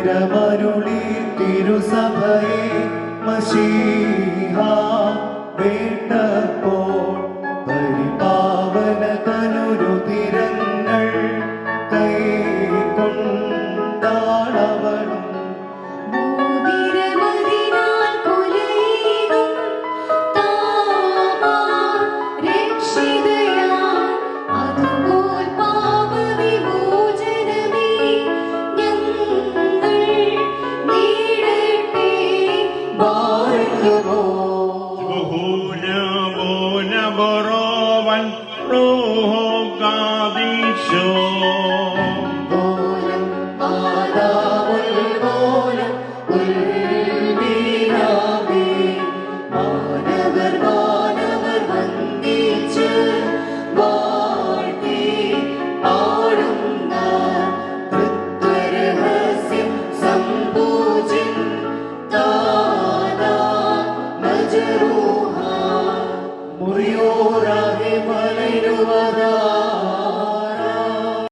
മോതിരമരുളി തിരുസഭയെ മഷീഹ വേണ്ടപ്പോൾ പരിപാവന തനുരുതിരങ്ങൾ കൈ മോതിരമതിനാൽ Jehovah, Jehovah, Jehovah,